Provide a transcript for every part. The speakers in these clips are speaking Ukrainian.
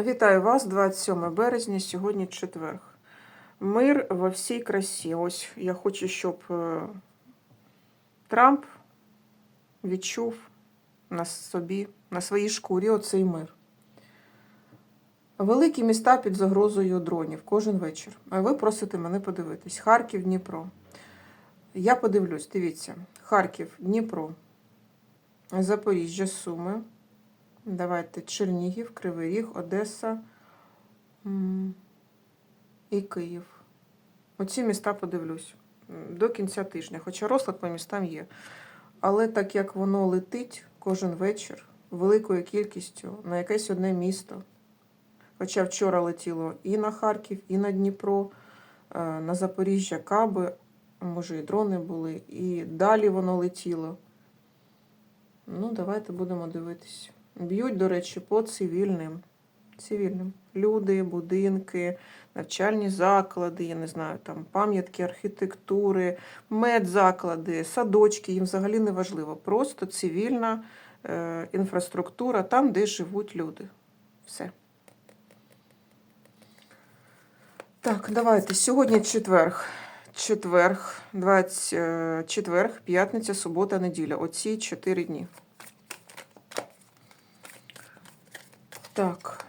Вітаю вас, 27 березня, сьогодні четверг. Мир во всій красі. Ось я хочу, щоб е, Трамп відчув на собі, на своїй шкурі оцей мир. Великі міста під загрозою дронів кожен вечір. А ви просите мене подивитись. Харків, Дніпро. Я подивлюсь, дивіться. Харків, Дніпро, Запоріжжя, Суми. Давайте Чернігів, Кривий Ріг, Одеса і Київ. Оці міста подивлюсь до кінця тижня, хоча розклад по містам є. Але так як воно летить кожен вечір великою кількістю на якесь одне місто. Хоча вчора летіло і на Харків, і на Дніпро, е, на Запоріжжя Каби, може і дрони були, і далі воно летіло. Ну, давайте будемо дивитись. Б'ють, до речі, по цивільним. Цивільним. Люди, будинки, навчальні заклади, я не знаю, там пам'ятки архітектури, медзаклади, садочки, їм взагалі не важливо. Просто цивільна е, інфраструктура там, де живуть люди. Все. Так, давайте. Сьогодні четверг. Четверг, 20, е, четверг, п'ятниця, субота, неділя. Оці чотири дні. Так.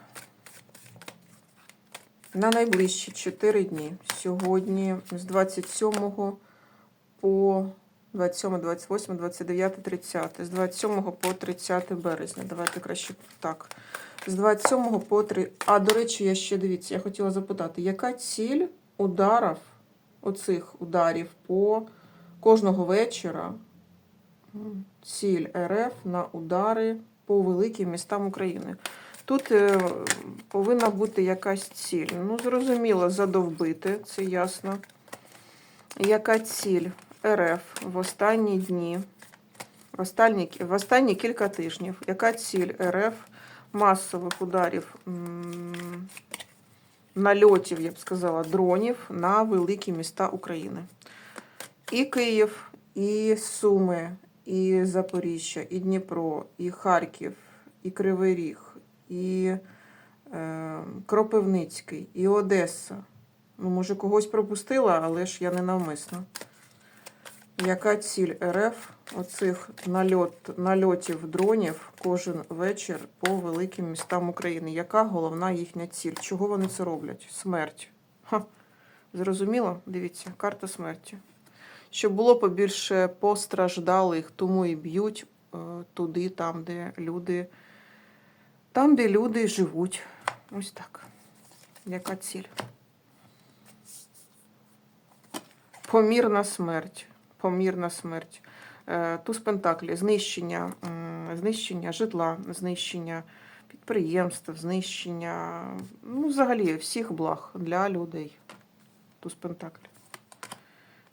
На найближчі 4 дні. Сьогодні з 27 по 27, 28, 29, 30. З 27 по 30 березня. Давайте краще так. З 27 по 3. А, до речі, я ще дивіться, я хотіла запитати, яка ціль ударів, оцих ударів по кожного вечора? Ціль РФ на удари по великим містам України. Тут е, повинна бути якась ціль. Ну, зрозуміло, задовбити, це ясно. Яка ціль РФ в останні дні, в останні, в останні кілька тижнів? Яка ціль РФ масових ударів, нальотів, я б сказала, дронів на великі міста України? І Київ, і Суми, і Запоріжжя, і Дніпро, і Харків, і Кривий Ріг і е, Кропивницький, і Одеса. Ну, може, когось пропустила, але ж я не навмисно. Яка ціль РФ оцих нальот, нальотів дронів кожен вечір по великим містам України? Яка головна їхня ціль? Чого вони це роблять? Смерть. Ха. Зрозуміло? Дивіться, карта смерті. Щоб було побільше постраждалих, тому і б'ють е, туди, там, де люди. Там, де люди живуть. Ось так. Яка ціль? Помірна смерть. Помірна смерть. Е, Туз Пентаклі. Знищення, знищення житла, знищення підприємств, знищення, ну, взагалі, всіх благ для людей. Туз Пентаклі.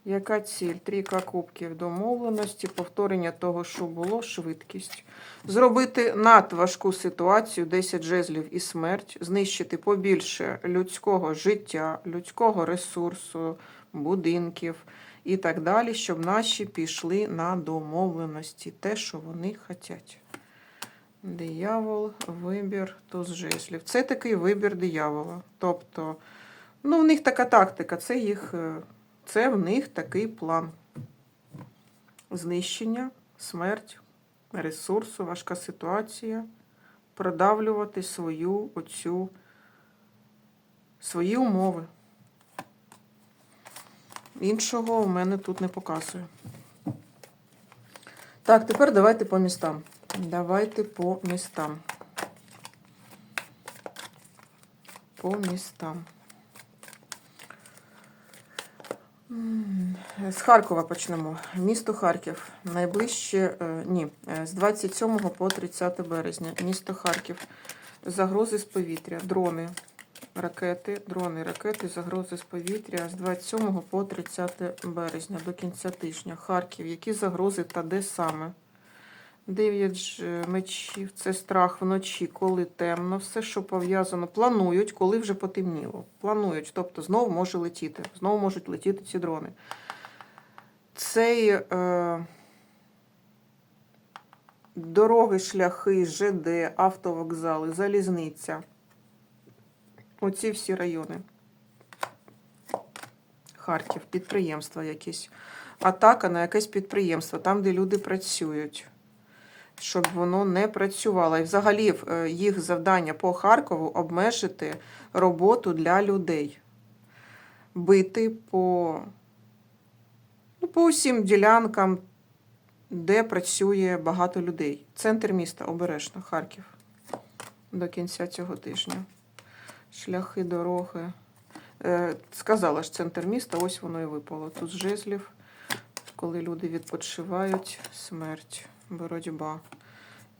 Яка ціль? Трійка кубків домовленості, повторення того, що було, швидкість. Зробити надважку ситуацію, 10 жезлів і смерть, знищити побільше людського життя, людського ресурсу, будинків і так далі, щоб наші пішли на домовленості, те, що вони хочуть. Диявол, вибір, туз жезлів. Це такий вибір диявола. Тобто, ну, в них така тактика, це їх. Це в них такий план. Знищення, смерть, ресурсу, важка ситуація. Продавлювати свою оцю, свої умови. Іншого у мене тут не показує. Так, тепер давайте по містам. Давайте по містам. По містам. З Харкова почнемо. Місто Харків. Найближче, е, ні, е, з 27 по 30 березня. Місто Харків. Загрози з повітря, дрони, ракети, дрони, ракети, загрози з повітря з 27 по 30 березня до кінця тижня. Харків. Які загрози та де саме? Дев'ять мечів це страх вночі, коли темно. Все, що пов'язано, планують, коли вже потемніло. Планують, тобто знову може летіти. Знову можуть летіти ці дрони. Цей е, дороги, шляхи, ЖД, автовокзали, залізниця. Оці всі райони. Харків, підприємства якісь. Атака на якесь підприємство, там, де люди працюють. Щоб воно не працювало. І взагалі е, їх завдання по Харкову обмежити роботу для людей. Бити по, ну, по усім ділянкам, де працює багато людей. Центр міста обережно, Харків. До кінця цього тижня. Шляхи, дороги. Е, сказала ж центр міста, ось воно і випало. Тут жезлів, коли люди відпочивають, смерть, боротьба,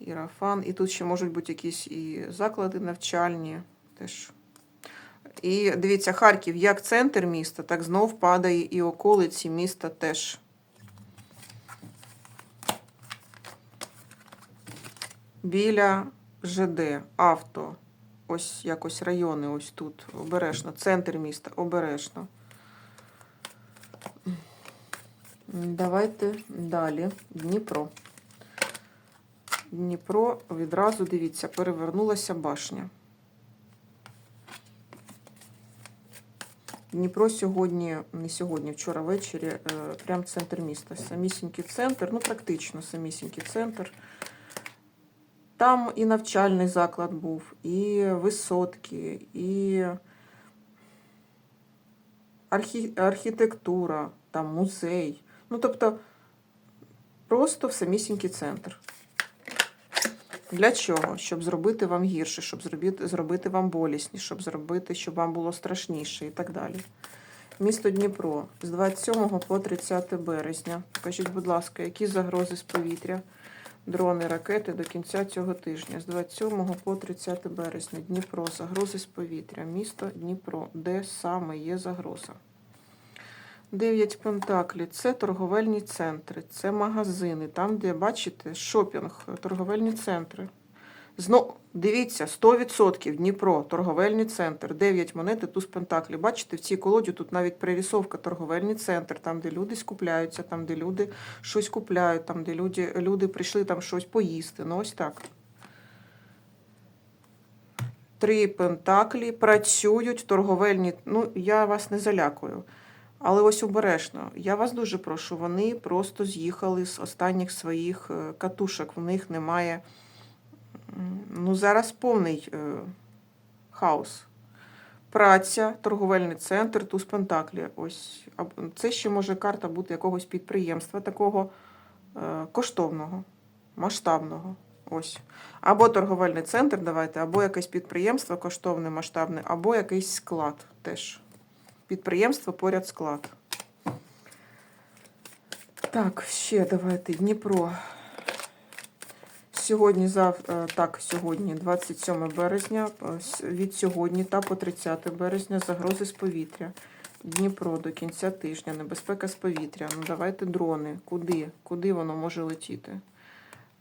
ірафан. І тут ще можуть бути якісь і заклади навчальні теж. І дивіться, Харків як центр міста, так знов падає і околиці міста теж. Біля ЖД, авто. Ось якось райони, ось тут. Обережно. Центр міста, обережно. Давайте далі. Дніпро. Дніпро відразу, дивіться, перевернулася башня. Дніпро сьогодні, не сьогодні, вчора ввечері, е, прям центр міста. Самісінький центр, ну практично самісінький центр. Там і навчальний заклад був, і висотки, і архі... архітектура, там музей. Ну, тобто, просто в самісінький центр. Для чого? Щоб зробити вам гірше, щоб зробити, зробити вам болісніше, щоб зробити, щоб вам було страшніше і так далі. Місто Дніпро з 27 по 30 березня. Покажіть, будь ласка, які загрози з повітря, дрони, ракети до кінця цього тижня. З 27 по 30 березня. Дніпро, загрози з повітря. Місто Дніпро. Де саме є загроза? Дев'ять пентаклів це торговельні центри, це магазини, там, де бачите, шопінг, торговельні центри. Знов, дивіться, 100% Дніпро, торговельний центр, 9 монет і туз пентаклів. Бачите, в цій колоді тут навіть пририсовка торговельний центр, там, де люди скупляються, там, де люди щось купляють, там, де люди, люди прийшли там щось поїсти. Ну, ось так. Три пентаклі працюють торговельні. Ну, я вас не залякую. Але ось обережно. Я вас дуже прошу, вони просто з'їхали з останніх своїх е, катушок. В них немає. Ну, зараз повний е, хаос. Праця, торговельний центр, туз Пентаклі. Ось це ще може карта бути якогось підприємства, такого е, коштовного, масштабного. Ось. Або торговельний центр, давайте, або якесь підприємство коштовне, масштабне, або якийсь склад теж. Підприємство поряд склад. Так, ще давайте Дніпро. Сьогодні, зав... е, так, сьогодні, 27 березня, е, від сьогодні та по 30 березня загрози з повітря. Дніпро до кінця тижня, небезпека з повітря. Ну давайте дрони. Куди? Куди воно може летіти?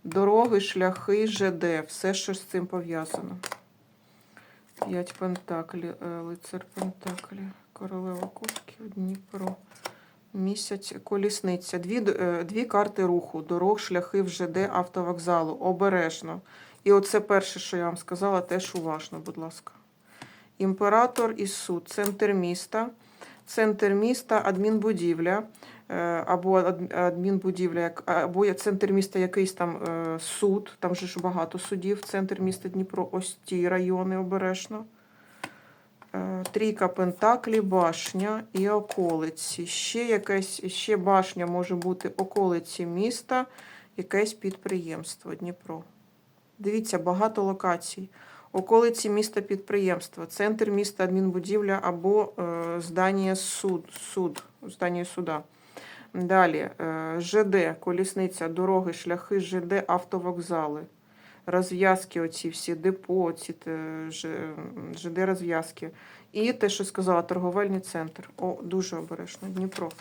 Дороги, шляхи, ЖД, все, що з цим пов'язано. П'ять пентаклів, е, лицар пентаклів, королева кубків, Дніпро. Місяць, колісниця. Дві, е, дві карти руху, дорог, шляхи в ЖД, автовокзалу. Обережно. І оце перше, що я вам сказала, теж уважно, будь ласка. Імператор і суд, центр міста. Центр міста, адмінбудівля, е, або адмінбудівля, або центр міста якийсь там е, суд, там же ж багато судів, центр міста Дніпро, ось ті райони обережно. Е, Трійка Пентаклі, башня і околиці. Ще якась, ще башня може бути околиці міста, якесь підприємство Дніпро. Дивіться, багато локацій. Околиці міста підприємства, центр міста адмінбудівля або е, здання суд, суд, здання суда. Далі е, ЖД, колісниця, дороги, шляхи, ЖД, автовокзали. Розв'язки, оці всі депо, ці ЖД розв'язки. І те, що сказала, торговельний центр. О, дуже обережно. Дніпро.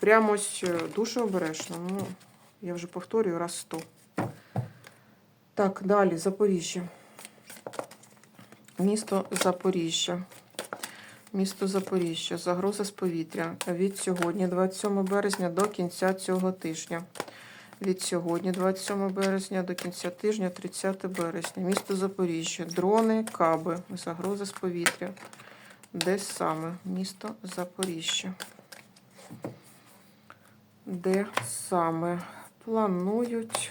Прямо ось е, дуже обережно. Ну, я вже повторюю раз сто. Так, далі Запоріжжя. Місто Запоріжжя. Місто Запоріжжя. Загроза з повітря. Від сьогодні, 27 березня, до кінця цього тижня. Від сьогодні, 27 березня, до кінця тижня, 30 березня. Місто Запоріжжя. Дрони, каби, загроза з повітря. Де саме? Місто Запоріжжя. Де саме планують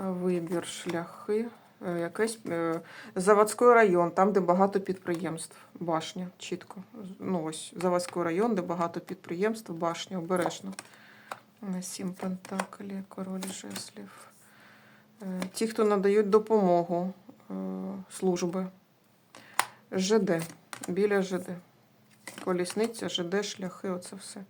е, вибір шляхи? Е, Якийсь е, Заводський район, там, де багато підприємств. Башня, чітко. Ну, ось Заводський район, де багато підприємств, башня, обережно. На сім пентаклі, король жеслів. Е, Ті, хто надають допомогу е, служби. ЖД. Біля ЖД. Колісниця, ЖД, шляхи, оце все.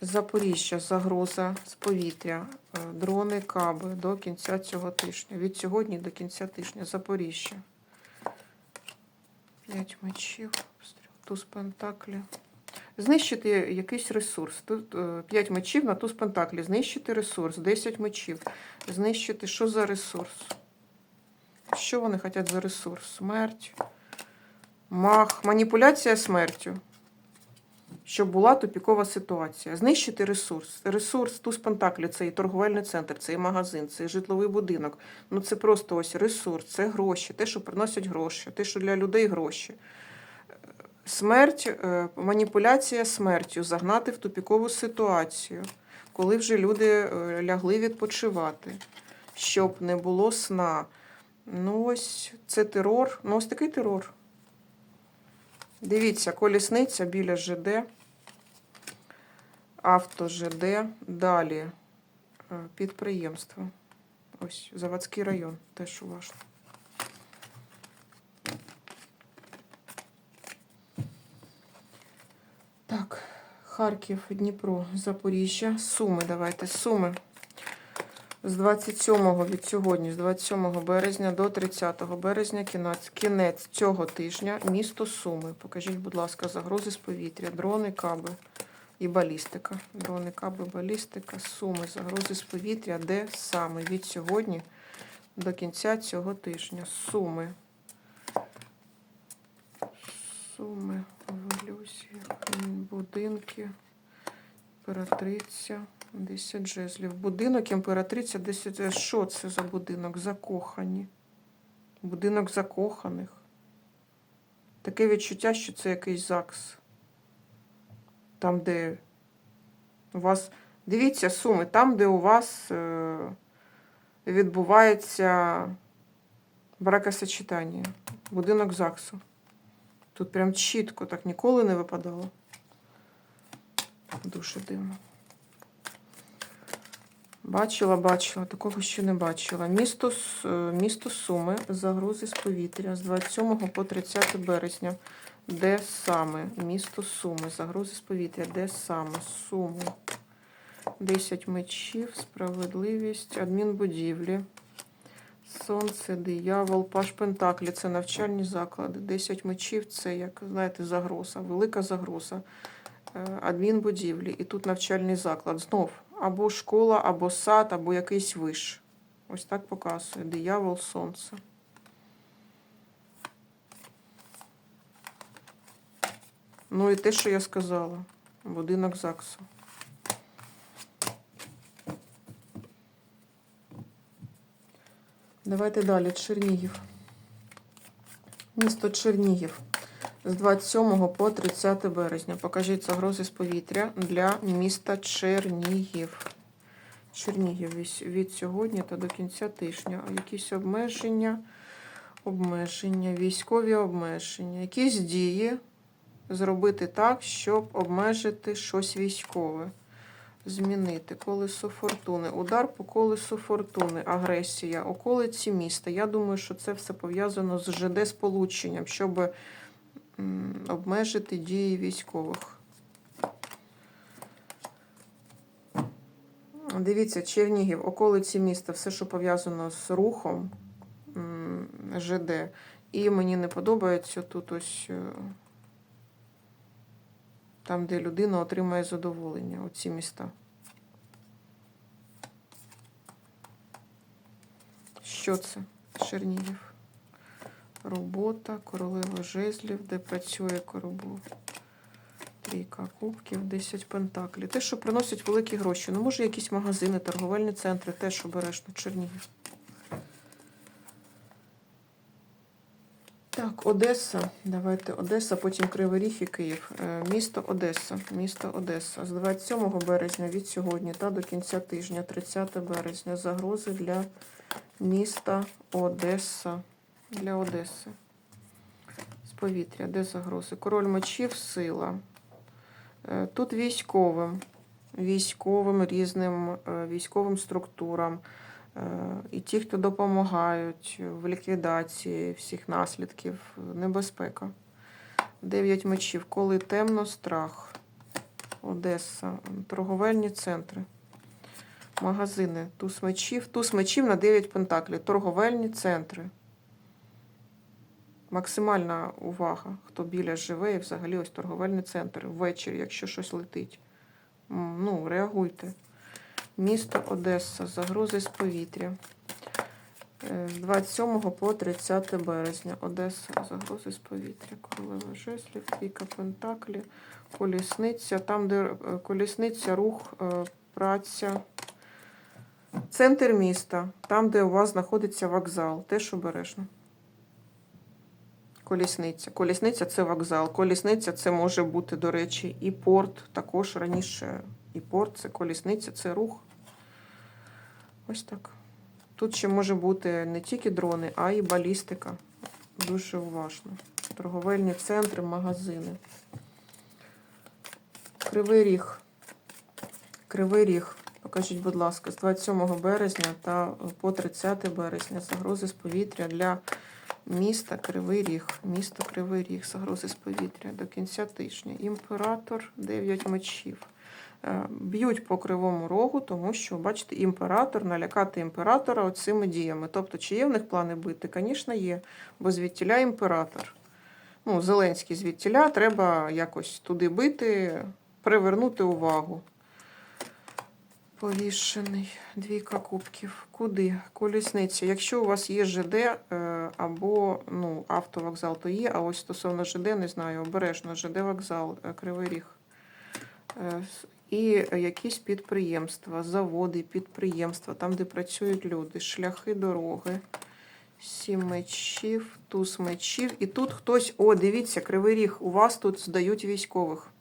Запоріжжя, загроза з повітря, е, дрони, каби до кінця цього тижня. Від сьогодні до кінця тижня. Запоріжжя. П'ять мечів, туз пентаклі. Знищити якийсь ресурс. Тут 5 мечів на туз пентаклі. Знищити ресурс, 10 мечів. Знищити, що за ресурс? Що вони хочуть за ресурс? Смерть. Мах. Маніпуляція смертю. Щоб була тупікова ситуація. Знищити ресурс. Ресурс туз пентаклі це і торговельний центр, це і магазин, це і житловий будинок. Ну це просто ось ресурс, це гроші, те, що приносять гроші, те, що для людей гроші. Смерть, е, маніпуляція смертю, загнати в тупікову ситуацію, коли вже люди е, лягли відпочивати, щоб не було сна. Ну, ось це терор. Ну, ось такий терор. Дивіться, колісниця біля ЖД, авто ЖД, далі е, підприємство. Ось Заводський район, теж уважно. Так, Харків, Дніпро, Запоріжжя, Суми. Давайте, Суми. З 27-го від сьогодні, з 27 березня до 30 березня, кінець, кінець цього тижня, місто Суми. Покажіть, будь ласка, загрози з повітря, дрони, каби і балістика. Дрони, каби, балістика, Суми, загрози з повітря, де саме від сьогодні до кінця цього тижня. Суми. Суми, будинки, імператриця, 10 жезлів. Будинок, імператриця, 10. Що це за будинок? Закохані. Будинок закоханих. Таке відчуття, що це якийсь ЗАГС. Там, де у вас. Дивіться, суми, там, де у вас е, відбувається бракосочетання. Будинок ЗАГСу. Тут прям чітко, так ніколи не випадало. Дуже дивно. Бачила, бачила, такого ще не бачила. Місто, е, місто Суми, загрози з повітря з 27 по 30 березня. Де саме? Місто Суми, загрози з повітря. Де саме? Суми. 10 мечів, справедливість, адмінбудівлі. Сонце, диявол, паш Пентаклі це навчальні заклади. 10 мечів це, як знаєте, загроза, велика загроза. Е, Адмінбудівлі. І тут навчальний заклад. Знов або школа, або сад, або якийсь виш. Ось так показує. Диявол, сонце. Ну і те, що я сказала. Будинок ЗАГСу. Давайте далі. Чернігів. Місто Чернігів. З 27 по 30 березня. Покажіть загрози з повітря для міста Чернігів. Чернігів від- сьогодні та до кінця тижня. Якісь обмеження, обмеження, військові обмеження, якісь дії зробити так, щоб обмежити щось військове. Змінити колесо фортуни. Удар по колесу фортуни, агресія, околиці міста. Я думаю, що це все пов'язано з ЖД сполученням, щоб обмежити дії військових. Дивіться, Чернігів, околиці міста, все, що пов'язано з рухом ЖД. І мені не подобається тут ось е, там, де людина отримає задоволення, оці міста. Що це? Чернігів. Робота, королева жезлів, де працює коробу. Трійка кубків, 10 пентаклів. Те, що приносять великі гроші. Ну, може, якісь магазини, торговельні центри, те, що береш на Чернігів. Так, Одеса. Давайте Одеса, потім Кривий Ріг і Київ. Е, Місто Одеса. Місто Одеса. З 27 березня від сьогодні та до кінця тижня, 30 березня. Загрози для міста Одеса. Для Одеси. З повітря. Де загрози? Король мечів, сила. Е, Тут військовим. Військовим різним е, військовим структурам. Е, І ті, хто допомагають в ліквідації всіх наслідків, небезпека. Дев'ять мечів. Коли темно, страх. Одеса. Торговельні центри. Магазини. Туз мечів. Туз мечів на 9 пентаклів. Торговельні центри. Максимальна увага, хто біля живе, і взагалі ось торговельний центр. Ввечері, якщо щось летить. Ну, реагуйте. Місто Одеса, загрози з повітря. Е, З 27 по 30 березня. Одеса, загрози з повітря. Королева жеслів, Трійка Пентаклі, колісниця. Там, де е, колісниця, рух, е, праця. Центр міста, там, де у вас знаходиться вокзал. Теж обережно. Колісниця. Колісниця це вокзал. Колісниця це може бути, до речі, і порт. Також раніше і порт, це колісниця, це рух. Ось так. Тут ще може бути не тільки дрони, а й балістика. Дуже уважно. Торговельні центри, магазини. Кривий ріг. Кривий ріг. Покажіть, будь ласка, з 27 березня та по 30 березня загрози з повітря для міста Кривий Ріг. Місто Кривий Ріг, загрози з повітря до кінця тижня. Імператор 9 мечів. Е, Б'ють по кривому рогу, тому що, бачите, імператор, налякати імператора оцими діями. Тобто, чи є в них плани бити? Звісно, є, бо звідтіля імператор. Ну, Зеленський звідтіля, треба якось туди бити, привернути увагу. Повішений, двійка кубків. Куди? Колісниця. Якщо у вас є ЖД е, або ну, автовокзал, то є, а ось стосовно ЖД, не знаю, обережно, ЖД вокзал, е, Кривий Ріг. Е, І якісь підприємства, заводи, підприємства, там, де працюють люди, шляхи дороги. Сім мечів, туз мечів. І тут хтось, о, дивіться, Кривий Ріг, у вас тут здають військових.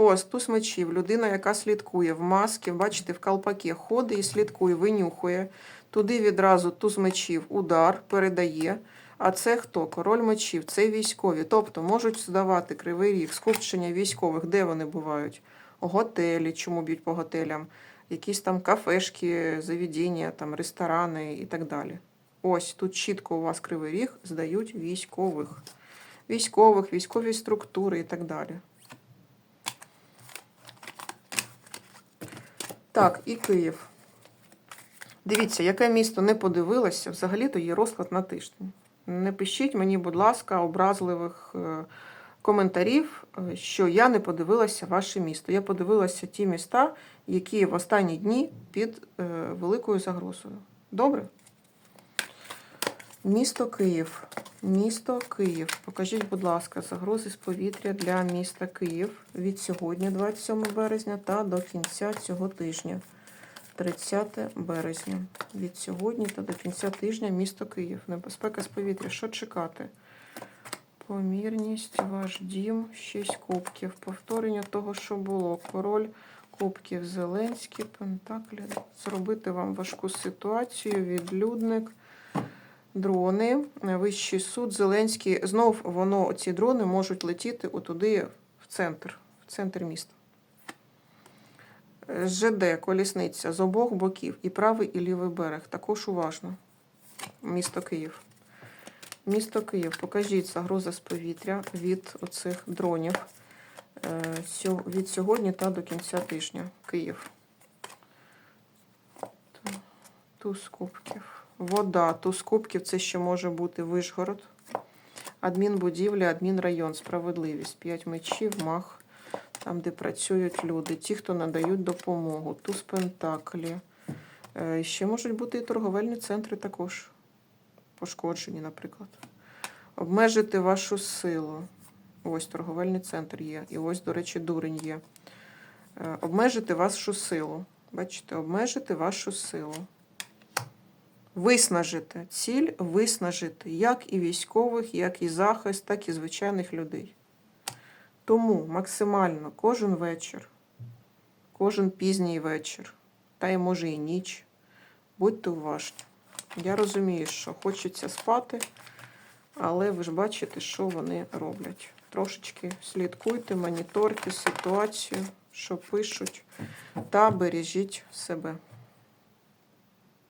Ось туз мечів, людина, яка слідкує в маски, бачите, в колпакі ходить і слідкує, винюхує. Туди відразу туз мечів, удар передає. А це хто? Король мечів, це військові. Тобто можуть здавати кривий ріг, скупчення військових, де вони бувають? Готелі, чому б'ють по готелям, якісь там кафешки, заведення, там ресторани і так далі. Ось тут чітко у вас кривий ріг здають військових. Військових, військові структури і так далі. Так, і Київ. Дивіться, яке місто не подивилося, взагалі-то є розклад на тиждень. Не пишіть мені, будь ласка, образливих е, коментарів, е, що я не подивилася ваше місто. Я подивилася ті міста, які в останні дні під е, великою загрозою. Добре? Місто Київ. Місто Київ. Покажіть, будь ласка, загрози з повітря для міста Київ від сьогодні, 27 березня, та до кінця цього тижня. 30 березня. Від сьогодні та до кінця тижня місто Київ. Небезпека з повітря. Що чекати? Помірність, ваш дім, 6 кубків. Повторення того, що було. Король кубків Зеленський, Пентаклі. Зробити вам важку ситуацію, відлюдник. Дрони, Вищий суд, Зеленський. Знов воно, ці дрони можуть летіти отуди в центр, в центр міста. ЖД, колісниця з обох боків, і правий, і лівий берег. Також уважно. Місто Київ. Місто Київ. Покажіть загроза з повітря від оцих дронів е, від сьогодні та до кінця тижня. Київ. Туз кубків. Вода. Туз кубків це ще може бути Вишгород. Адмінбудівля, адмінрайон, справедливість. П'ять мечів, мах там, де працюють люди, ті, хто надають допомогу, туз пентаклі. Е, Ще можуть бути і торговельні центри також пошкоджені, наприклад. Обмежити вашу силу. Ось торговельний центр є. І ось, до речі, дурень є. Е, Обмежити вашу силу. Бачите, обмежити вашу силу. Виснажити. Ціль виснажити як і військових, як і захист, так і звичайних людей. Тому максимально кожен вечір, кожен пізній вечір, та й може і ніч, будьте уважні. Я розумію, що хочеться спати, але ви ж бачите, що вони роблять. Трошечки слідкуйте, моніторте ситуацію, що пишуть, та бережіть себе.